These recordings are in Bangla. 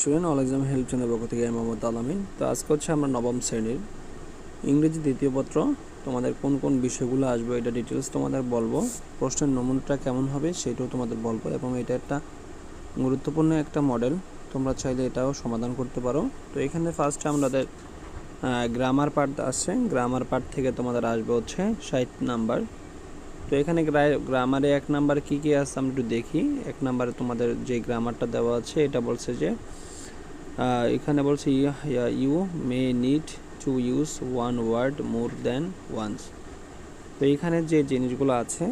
Student all exam help channel পক্ষ থেকে আমি মোহাম্মদ আলামিন তো আজকে হচ্ছে আমরা নবম শ্রেণির ইংরেজি দ্বিতীয় পত্র। তোমাদের কোন কোন বিষয়গুলো আসবে, এটা ডিটেলস তোমাদের বলব। প্রশ্নের নমুনাটা কেমন হবে সেটাও তোমাদের বলব এবং এটা একটা গুরুত্বপূর্ণ একটা মডেল তোমরা চাইলে এটাও সমাধান করতে পারো। তো এখানে ফার্স্টে আমাদের গ্রামার পার্ট আসছে গ্রামার পার্ট থেকে তোমাদের আসবে হচ্ছে ষাট নাম্বার তো এখানে গ্রামারে এক নাম্বার কি কি আছে আমরা একটু দেখি। এক নাম্বারে তোমাদের যে গ্রামারটা দেওয়া আছে, এটা বলছে যে এখানে বলছে you may need to use one word more than once. তো এখানে যে জিনিসগুলো আছে,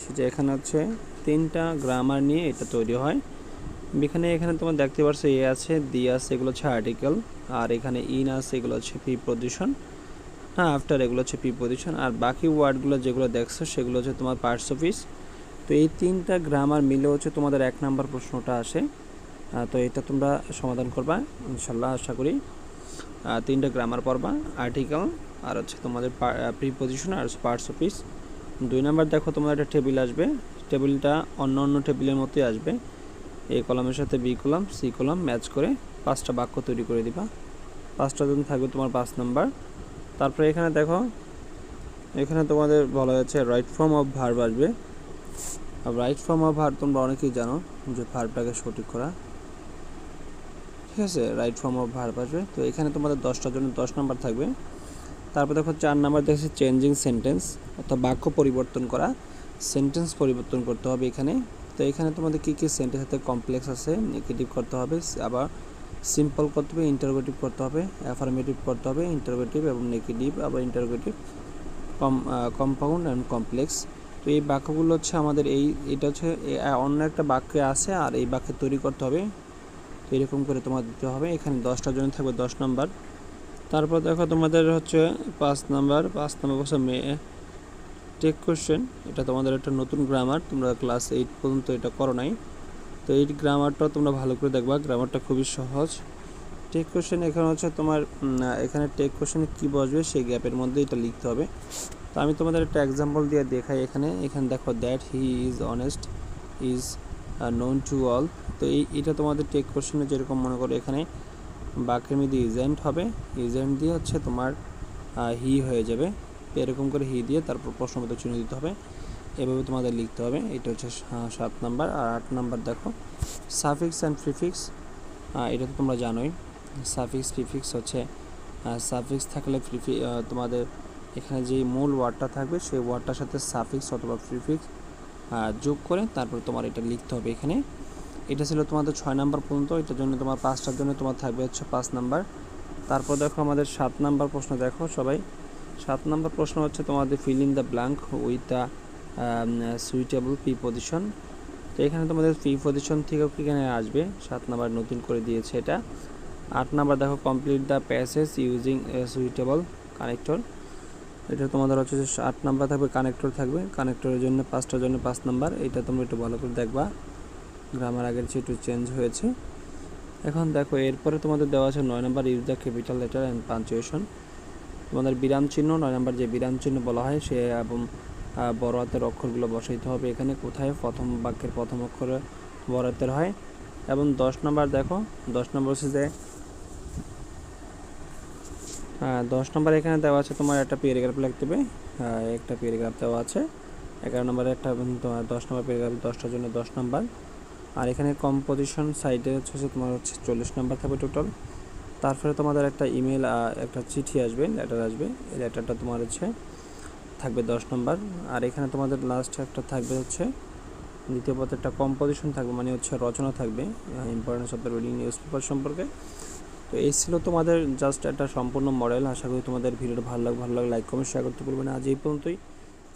সেটা এখানে হচ্ছে তিনটা গ্রামার নিয়ে এটা তৈরি হয়। এখানে এখানে তোমার দেখতে পারছ এ আছে, দি আছে, এগুলো হচ্ছে আর্টিকেল আর এখানে ইন আছে, এগুলো হচ্ছে প্রিপোজিশন হ্যাঁ আফটার এগুলো হচ্ছে প্রিপোজিশন আর বাকি ওয়ার্ডগুলো যেগুলো দেখছ, সেগুলো হচ্ছে তোমার পার্টস অফিস তো এই তিনটা গ্রামার মিলে হচ্ছে তোমাদের এক নাম্বার প্রশ্নটা আসে। তো এটা তোমরা সমাধান করবা, ইনশাল্লাহ আশা করি। তিনটা গ্রামার পড়বা আর্টিকেল আর হচ্ছে তোমাদের প্রিপোজিশন আর পার্টস অফিস দুই নাম্বার দেখো তোমার একটা টেবিল আসবে। টেবিলটা অন্য অন্য টেবিলের মতোই আসবে। এ কলামের সাথে B column C column match করে পাঁচটা বাক্য তৈরি করে দিবা। পাঁচটা জন থাকবে তোমার পাঁচ নাম্বার। তারপরে এখানে দেখো, এখানে তোমাদের বলা হয়েছে রাইট ফর্ম অফ ভার্ব আসবে। আর রাইট ফর্ম অফ ভার্ব তোমরা অনেকেই জানো যে ভার্বটাকে সঠিক করা। ঠিক আছে রাইট ফর্ম অফ ভার্ব আসবে। তো এখানে তোমাদের দশটার জন্য দশ নাম্বার থাকবে। তারপর দেখো চার নাম্বার দেখছি চেঞ্জিং সেন্টেন্স অর্থাৎ বাক্য পরিবর্তন করা। সেন্টেন্স পরিবর্তন করতে হবে এখানে। তো এখানে তোমাদের কী কী সেন্টেন্স আছে কমপ্লেক্স আছে নেগেটিভ করতে হবে, আবার সিম্পল করতে হবে ইন্টারোগেটিভ করতে হবে অ্যাফার্মেটিভ করতে হবে ইন্টারোগেটিভ এবং নেগেটিভ আবার interrogative com compound and complex তো এই বাক্যগুলো হচ্ছে আমাদের এই, এটা হচ্ছে অন্য একটা বাক্যে আছে আর এই বাক্যে তৈরি করতে হবে। তো এরকম করে তোমার দিতে হবে, এখানে দশটার জন্য থাকবে দশ নাম্বার। তারপর দেখো তোমাদের হচ্ছে পাঁচ নাম্বার পাঁচ নাম্বার বছর মেয়ে টেক কোশ্চেন এটা তোমাদের একটা নতুন গ্রামার তোমরা ক্লাস এইট পর্যন্ত এটা করো নাই। তো এই গ্রামারটা তোমরা ভালো করে দেখবা গ্রামারটা খুবই সহজ। টেক কোশ্চেন এখানে হচ্ছে তোমার এখানে টেক কোশ্চেনে কী বসবে সেই গ্যাপের মধ্যে এটা লিখতে হবে। তো আমি তোমাদের একটা এক্সাম্পল দিয়ে দেখাই এখানে। এখানে দেখো that he is honest is known to all তো এই, এটা তোমাদের টেক কোশ্চেনে যেরকম মনে করো এখানে বাক্যের মধ্যে ইজেন্ট হবে। ইজেন্ট দিয়ে হচ্ছে তোমার হি হয়ে যাবে। এরকম করে হি দিয়ে তারপর প্রশ্নপত্র চিহ্ন দিতে হবে। এভাবে তোমাদের লিখতে হবে। এটা হচ্ছে সাত নাম্বার। আর আট নাম্বার দেখো সাফিক্স অ্যান্ড প্রিফিক্স এটা তো তোমরা জানোই। সাফিক্স প্রিফিক্স হচ্ছে সাফিক্স থাকলে প্রিফি তোমাদের এখানে যে মূল ওয়ার্ডটা থাকবে, সেই ওয়ার্ডটার সাথে সাফিক্স অথবা প্রিফিক্স যোগ করে তারপর তোমার এটা লিখতে হবে এখানে। এটা ছিল তোমাদের ছয় নাম্বার পর্যন্ত। এটার জন্য তোমার পাঁচটার জন্য তোমার থাকবে হচ্ছে পাঁচ নাম্বার। তারপর দেখো আমাদের সাত নাম্বার প্রশ্ন দেখো সবাই। সাত নাম্বার প্রশ্ন হচ্ছে তোমাদের fill in the blank with the suitable preposition তো এখানে তোমাদের পি পজিশন থেকেও এখানে আসবে? সাত নাম্বার নতুন করে দিয়েছে এটা। আট নাম্বার দেখো complete the passage using suitable connector এটা তোমাদের হচ্ছে যে আট নাম্বার থাকবে কানেক্টর থাকবে। কানেক্টরের জন্য পাঁচটার জন্য পাঁচ নাম্বার। এটা তোমরা একটু ভালো করে দেখবা। গ্রামার আগের চেয়ে একটু চেঞ্জ হয়েছে। এখন দেখো, এরপরে তোমাদের দেওয়া আছে নয় number use the capital letter and punctuation তোমাদের বিরাম চিহ্ন, নয় নাম্বার যে বিরাম চিহ্ন বলা হয়, সে এবং বড় হাতের অক্ষরগুলো বসাইতে হবে। এখানে কোথায়? প্রথম বাক্যের প্রথম অক্ষরে বড় হাতের হয়। এবং দশ নম্বর দেখো, দশ নম্বর হচ্ছে যে দশ নম্বর এখানে দেওয়া আছে তোমার একটা প্যারাগ্রাফ লিখতে হবে। একটা প্যারাগ্রাফ দেওয়া আছে। এগারো নম্বরে একটা তোমার দশ নম্বর প্যারাগ্রাফ দশটার জন্য দশ নম্বর। আর এখানে কম্পোজিশন সাইডে হচ্ছে তোমার হচ্ছে চল্লিশ নম্বর থাকবে টোটাল তারপরে তোমাদের একটা ইমেল একটা চিঠি আসবে লেটার আসবে। এই লেটারটা তোমার হচ্ছে থাকবে দশ নম্বর। আর এখানে তোমাদের লাস্ট একটা থাকবে হচ্ছে, দ্বিতীয় একটা কম্পোজিশন থাকবে মানে হচ্ছে রচনা থাকবে importance of the reading newspaper সম্পর্কে। তো এই ছিল তোমাদের জাস্ট একটা সম্পূর্ণ মডেল আশা করি তোমাদের ভিডিওটা ভালো লাগে ভালো লাগে লাইক কমেন্ট শেয়ার করতে বলবেন আজ এই পর্যন্তই।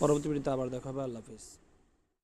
পরবর্তী ভিডিওতে আবার দেখা হবে। আল্লাহ হাফিজ।